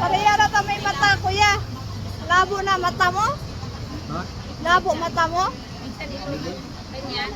Pareha na tamay mata, kuya. Labo na mata mo? Ha? Labo mata mo? Ganyan.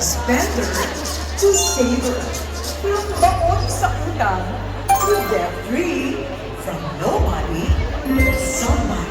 spender to saver, from baon sa utang to debt-free, from nobody to somebody.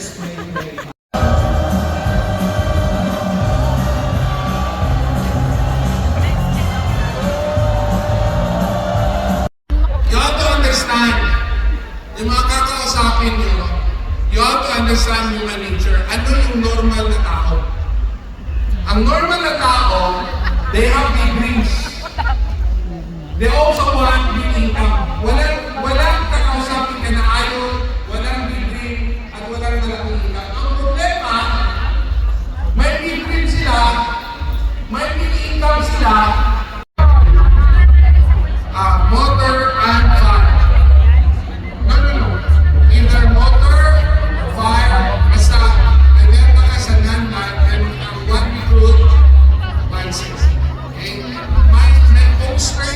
You have to understand, yung mga kakausapin nyo, you have to understand human nature. Ano yung normal na tao? Ang normal na tao, they have big. They also want Yes.